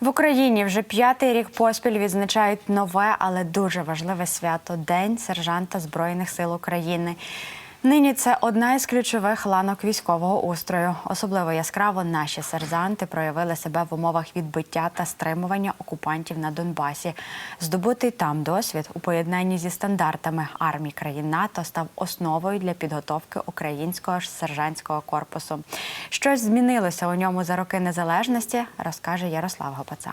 В Україні вже п'ятий рік поспіль відзначають нове, але дуже важливе свято День сержанта Збройних сил України. Нині це одна із ключових ланок військового устрою. Особливо яскраво наші сержанти проявили себе в умовах відбиття та стримування окупантів на Донбасі. Здобутий там досвід у поєднанні зі стандартами армій країн НАТО став основою для підготовки українського ж сержантського корпусу. Щось змінилося у ньому за роки незалежності, розкаже Ярослав Гопаца.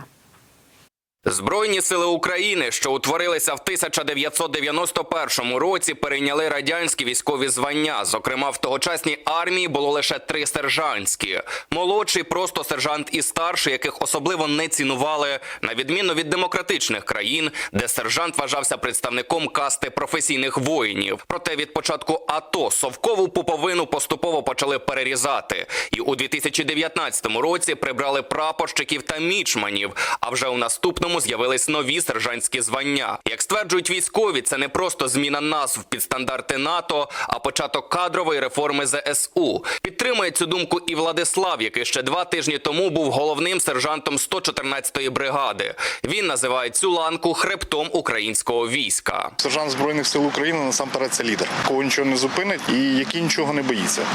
Збройні сили України, що утворилися в 1991 році, перейняли радянські військові звання. Зокрема, в тогочасній армії було лише три сержантські: молодший, просто сержант і старший, яких особливо не цінували, на відміну від демократичних країн, де сержант вважався представником касти професійних воїнів. Проте від початку АТО совкову пуповину поступово почали перерізати, і у 2019 році прибрали прапорщиків та мічманів. А вже у наступному з'явились нові сержантські звання. Як стверджують військові, це не просто зміна назв під стандарти НАТО, а початок кадрової реформи ЗСУ. Підтримує цю думку і Владислав, який ще два тижні тому був головним сержантом 114-ї бригади. Він називає цю ланку хребтом українського війська. Сержант Збройних сил України насамперед це лідер, кого нічого не зупинить і який нічого не боїться.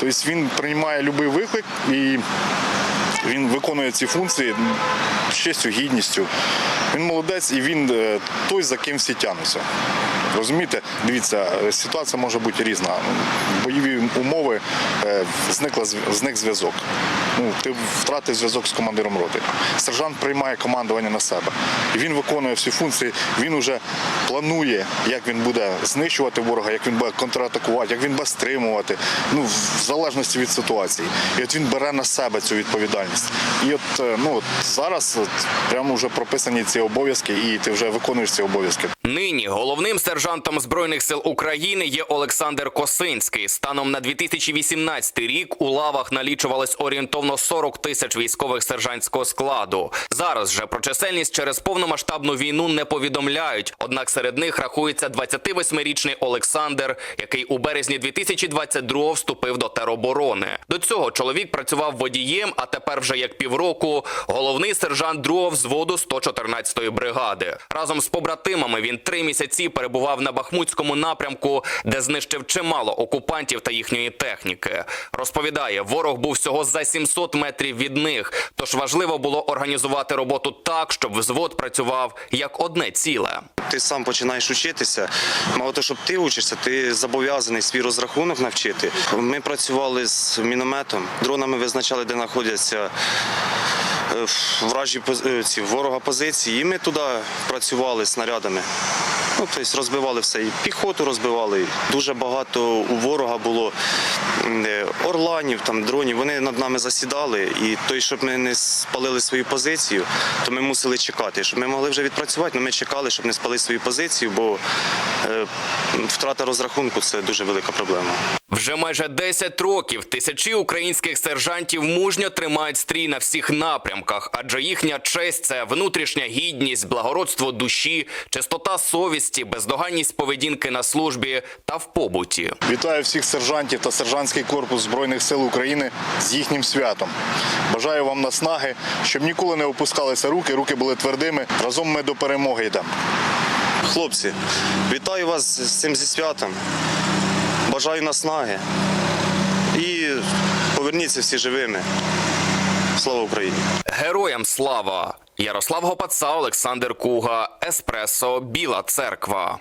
Тобто він приймає будь-який виклик і він виконує ці функції з честю, гідністю. Він молодець і він е, той, за ким всі тянуться. Розумієте, дивіться, е, ситуація може бути різна. Бойові умови е, зникла зник зв'язок. Ну, ти втратив зв'язок з командиром роти. Сержант приймає командування на себе. І він виконує всі функції. Він вже планує, як він буде знищувати ворога, як він буде контратакувати, як він буде стримувати. Ну, в залежності від ситуації. І от він бере на себе цю відповідальність. І от, е, ну, от зараз от, прямо вже прописані ці обов'язки, і ти вже виконуєш ці обов'язки. Нині головним сержантом збройних сил України є Олександр Косинський. Станом на 2018 рік у лавах налічувалось орієнтовно 40 тисяч військових сержантського складу. Зараз же про чисельність через повномасштабну війну не повідомляють. Однак серед них рахується 28-річний Олександр, який у березні 2022 вступив до тероборони. До цього чоловік працював водієм, а тепер вже як півроку головний сержант другого взводу 114-ї бригади. Разом з побратимами він три місяці перебував на Бахмутському напрямку, де знищив чимало окупантів та їхньої техніки. Розповідає, ворог був всього за 700 метрів від них. Тож важливо було організувати роботу так, щоб взвод працював як одне ціле. Ти сам починаєш учитися. Мало того, щоб ти учишся, ти зобов'язаний свій розрахунок навчити. Ми працювали з мінометом, дронами визначали, де знаходяться е, вражі е, ці ворога позиції, і ми туди працювали снарядами. Ну, тобто розбивали все. І піхоту розбивали. Дуже багато у ворога було орланів, там, дронів. Вони над нами засідали. І той, щоб ми не спалили свою позицію, то ми мусили чекати. Щоб ми могли вже відпрацювати, але ми чекали, щоб не спалити свою позицію, бо е, втрата розрахунку це дуже велика проблема. Вже майже 10 років тисячі українських сержантів мужньо тримають стрій на всіх напрямках, адже їхня честь це внутрішня гідність, благородство душі, чистота совісті, бездоганність поведінки на службі та в побуті. Вітаю всіх сержантів та сержантський корпус Збройних сил України з їхнім святом. Бажаю вам наснаги, щоб ніколи не опускалися руки, руки були твердими. Разом ми до перемоги йдемо. Хлопці, вітаю вас з цим зі святом. Бажаю наснаги. І поверніться всі живими. Слава Україні! Героям слава! Ярослав Гопаца, Олександр Куга, Еспресо, Біла Церква.